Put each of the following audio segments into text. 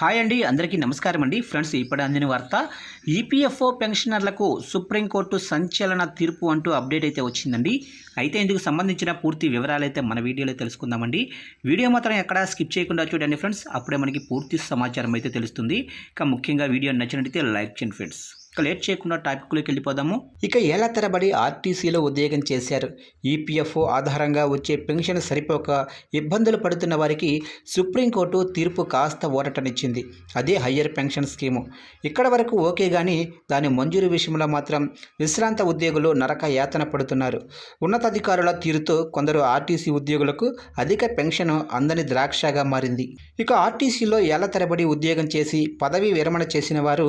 Hi అండి అందరికీ నమస్కారం అండి. ఫ్రెండ్స్ ఇప్పుడు అందిన వార్త ఈపీఎఫ్ఓ పెన్షనర్లకు సుప్రీంకోర్టు సంచలన తీర్పు అంటూ అప్డేట్ అయితే వచ్చిందండి. అయితే ఇందుకు సంబంధించిన పూర్తి వివరాలు అయితే మన వీడియోలో తెలుసుకుందామండి. వీడియో మాత్రం ఎక్కడా స్కిప్ చేయకుండా చూడండి ఫ్రెండ్స్. అప్పుడే మనకి పూర్తి సమాచారం అయితే తెలుస్తుంది. ఇక ముఖ్యంగా వీడియో నచ్చినట్టయితే లైక్ చేయండి ఫ్రెండ్స్. ఇక లేట్ చేయకుండా టాపిక్లోకి వెళ్ళిపోదాము. ఇక ఏళ్ళ తరబడి ఆర్టీసీలో ఉద్యోగం చేశారు. ఈపీఎఫ్ఓ ఆధారంగా వచ్చే పెన్షన్ సరిపోక ఇబ్బందులు పడుతున్న వారికి సుప్రీంకోర్టు తీర్పు కాస్త ఓరటనిచ్చింది అదే హయ్యర్ పెన్షన్ స్కీము. ఇక్కడ వరకు ఓకే కానీ దాని మంజూరు విషయంలో మాత్రం విశ్రాంత ఉద్యోగులు నరక యాతన పడుతున్నారు. ఉన్నతాధికారుల తీరుతో కొందరు ఆర్టీసీ ఉద్యోగులకు అధిక పెన్షన్ అందని ద్రాక్షగా మారింది. ఇక ఆర్టీసీలో ఏళ్ళ తరబడి ఉద్యోగం చేసి పదవి విరమణ చేసిన వారు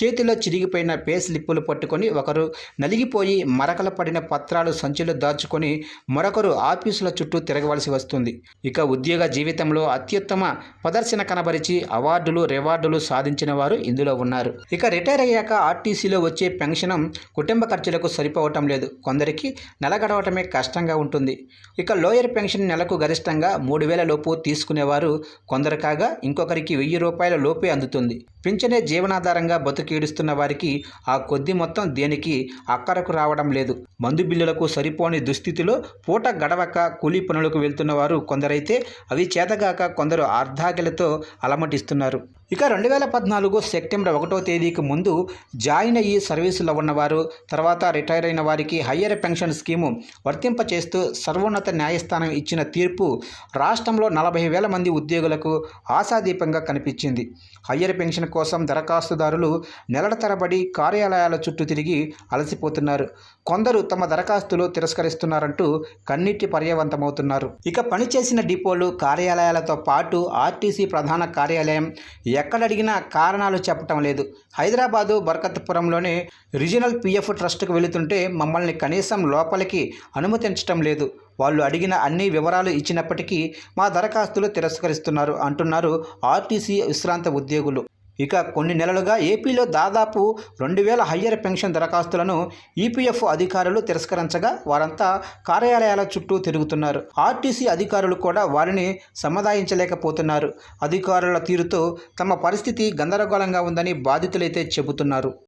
చేతిలో చిరిగిపోయిన పే స్లిప్పులు పట్టుకొని ఒకరు నలిగిపోయి మరకల పడిన పత్రాలు సంచులు దాచుకొని మరొకరు ఆఫీసుల చుట్టూ తిరగవలసి వస్తుంది. ఇక ఉద్యోగ జీవితంలో అత్యుత్తమ ప్రదర్శన కనబరిచి అవార్డులు రివార్డులు సాధించిన వారు ఇందులో ఉన్నారు. ఇక రిటైర్ అయ్యాక ఆర్టీసీలో వచ్చే పెన్షన్ కుటుంబ ఖర్చులకు సరిపోవటం లేదు. కొందరికి నెల గడవటమే కష్టంగా ఉంటుంది. ఇక లోయర్ పెన్షన్ నెలకు గరిష్టంగా మూడు వేల లోపు తీసుకునేవారు. కొందరు కాగా ఇంకొకరికి వెయ్యి రూపాయల లోపే అందుతుంది. పింఛనే జీవనాధారంగా బతుకీడుస్తున్న వారికి ఆ కొద్ది మొత్తం దేనికి అక్కరకు రావడం లేదు. మందు బిల్లులకు సరిపోని దుస్థితిలో పూట గడవక కూలీ పనులకు వెళ్తున్న వారు కొందరైతే అవి చేతగాక కొందరు అర్ధాకలితో అలమటిస్తున్నారు. ఇక రెండు వేల పద్నాలుగు సెప్టెంబర్ ఒకటో తేదీకి ముందు జాయిన్ అయ్యి సర్వీసులో ఉన్నవారు తర్వాత రిటైర్ అయిన వారికి హయ్యర్ పెన్షన్ స్కీము వర్తింపచేస్తూ సర్వోన్నత న్యాయస్థానం ఇచ్చిన తీర్పు రాష్ట్రంలో నలభై వేల మంది ఉద్యోగులకు ఆశాదీపంగా కనిపించింది. హయ్యర్ పెన్షన్ కోసం దరఖాస్తుదారులు నెలల తరబడి కార్యాలయాల చుట్టూ తిరిగి అలసిపోతున్నారు. కొందరు తమ దరఖాస్తులు తిరస్కరిస్తున్నారంటూ కన్నీటి పర్యవంతమవుతున్నారు. ఇక పనిచేసిన డిపోలు కార్యాలయాలతో పాటు ఆర్టీసీ ప్రధాన కార్యాలయం ఎక్కడడిగినా కారణాలు చెప్పటం లేదు. హైదరాబాదు బరకత్పురంలోని రీజనల్ పిఎఫ్ ట్రస్ట్కు వెళుతుంటే మమ్మల్ని కనీసం లోపలికి అనుమతించటం లేదు. వాళ్ళు అడిగిన అన్ని వివరాలు ఇచ్చినప్పటికీ మా దరఖాస్తులు తిరస్కరిస్తున్నారు అంటున్నారు ఆర్టీసీ విశ్రాంత ఉద్యోగులు. ఇక కొన్ని నెలలుగా ఏపీలో దాదాపు రెండు వేల హయ్యర్ పెన్షన్ దరఖాస్తులను ఈపీఎఫ్ అధికారులు తిరస్కరించగా వారంతా కార్యాలయాల చుట్టూ తిరుగుతున్నారు. ఆర్టీసీ అధికారులు కూడా వారిని సమాదాయించలేకపోతున్నారు. అధికారుల తీరుతో తమ పరిస్థితి గందరగోళంగా ఉందని బాధితులైతే చెబుతున్నారు.